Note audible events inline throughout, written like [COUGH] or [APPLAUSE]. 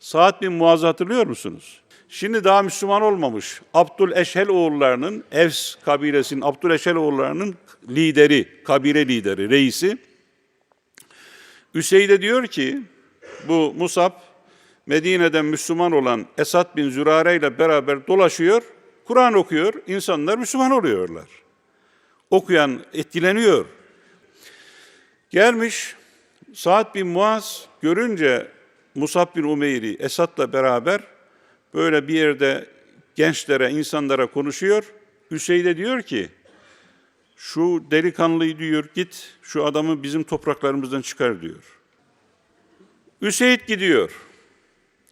Saat bin Muaz'ı hatırlıyor musunuz? Şimdi daha Müslüman olmamış. Abdül Eşhel oğullarının, Evs kabilesinin Abdül Eşhel oğullarının lideri, kabile lideri, reisi. Üseyd'e diyor ki, bu Musab, Medine'den Müslüman olan Esad bin Zürare ile beraber dolaşıyor, Kur'an okuyor, insanlar Müslüman oluyorlar. Okuyan etkileniyor. Gelmiş, Sa'd bin Muaz görünce Musab bin Umeyr'i Esad'la beraber böyle bir yerde gençlere, insanlara konuşuyor. Hüseyin diyor ki, şu delikanlıyı diyor git şu adamı bizim topraklarımızdan çıkar diyor. Üseyd gidiyor.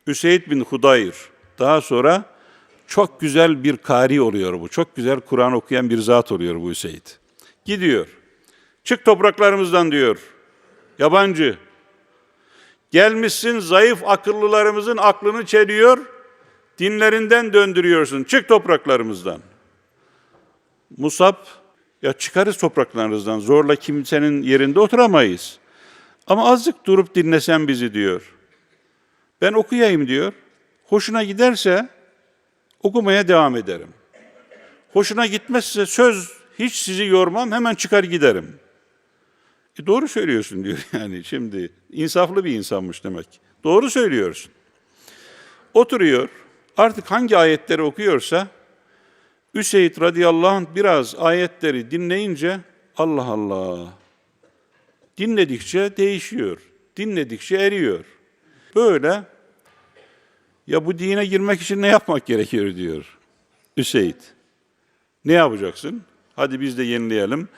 Üseyd bin Hudayr. Daha sonra çok güzel bir kari oluyor bu. Çok güzel Kur'an okuyan bir zat oluyor bu Üseyd. Gidiyor. Çık topraklarımızdan diyor. Yabancı. Gelmişsin zayıf akıllılarımızın aklını çeliyor, dinlerinden döndürüyorsun. Çık topraklarımızdan. Musab, ya çıkarız topraklarınızdan, zorla kimsenin yerinde oturamayız. Ama azıcık durup dinlesen bizi diyor. Ben okuyayım diyor. Hoşuna giderse okumaya devam ederim. Hoşuna gitmezse söz hiç sizi yormam hemen çıkar giderim. E doğru söylüyorsun diyor [LAUGHS] yani şimdi. insaflı bir insanmış demek. Doğru söylüyorsun. Oturuyor. Artık hangi ayetleri okuyorsa Üseyd radıyallahu anh biraz ayetleri dinleyince Allah Allah. Dinledikçe değişiyor. Dinledikçe eriyor. Böyle ya bu dine girmek için ne yapmak gerekiyor diyor Üseyd. Ne yapacaksın? Hadi biz de yenileyelim.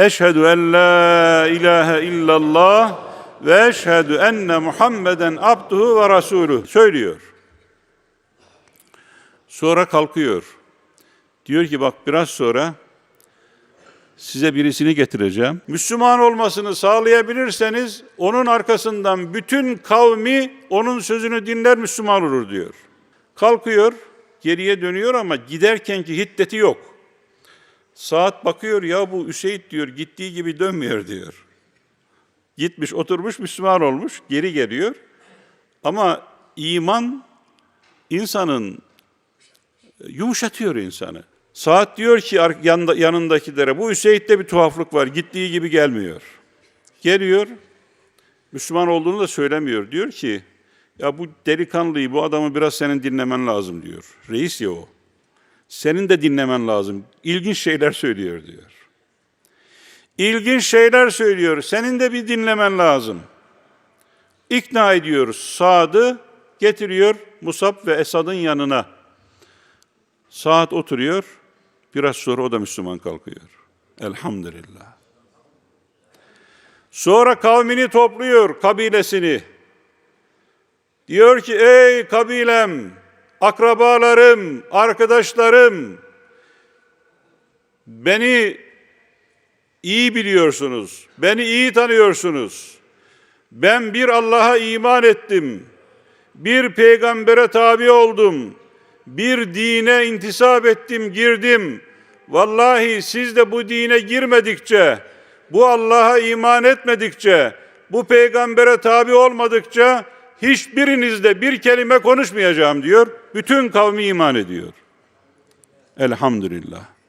Eşhedü en la ilahe illallah ve eşhedü enne Muhammeden abduhu ve rasulü söylüyor. Sonra kalkıyor. Diyor ki bak biraz sonra size birisini getireceğim. Müslüman olmasını sağlayabilirseniz onun arkasından bütün kavmi onun sözünü dinler Müslüman olur diyor. Kalkıyor, geriye dönüyor ama giderkenki hiddeti yok. Saat bakıyor ya bu Üseyd diyor gittiği gibi dönmüyor diyor. Gitmiş oturmuş Müslüman olmuş geri geliyor. Ama iman insanın yumuşatıyor insanı. Saat diyor ki yanında, yanındakilere bu Üseyd'de bir tuhaflık var gittiği gibi gelmiyor. Geliyor Müslüman olduğunu da söylemiyor. Diyor ki ya bu delikanlıyı bu adamı biraz senin dinlemen lazım diyor. Reis ya o. Senin de dinlemen lazım. İlginç şeyler söylüyor diyor. İlginç şeyler söylüyor. Senin de bir dinlemen lazım. İkna ediyoruz. Sad'ı getiriyor Musab ve Esad'ın yanına. Saat oturuyor. Biraz sonra o da Müslüman kalkıyor. Elhamdülillah. Sonra kavmini topluyor, kabilesini. Diyor ki ey kabilem, akrabalarım, arkadaşlarım, beni iyi biliyorsunuz, beni iyi tanıyorsunuz. Ben bir Allah'a iman ettim, bir peygambere tabi oldum, bir dine intisap ettim, girdim. Vallahi siz de bu dine girmedikçe, bu Allah'a iman etmedikçe, bu peygambere tabi olmadıkça hiçbirinizde bir kelime konuşmayacağım diyor. Bütün kavmi iman ediyor. Elhamdülillah.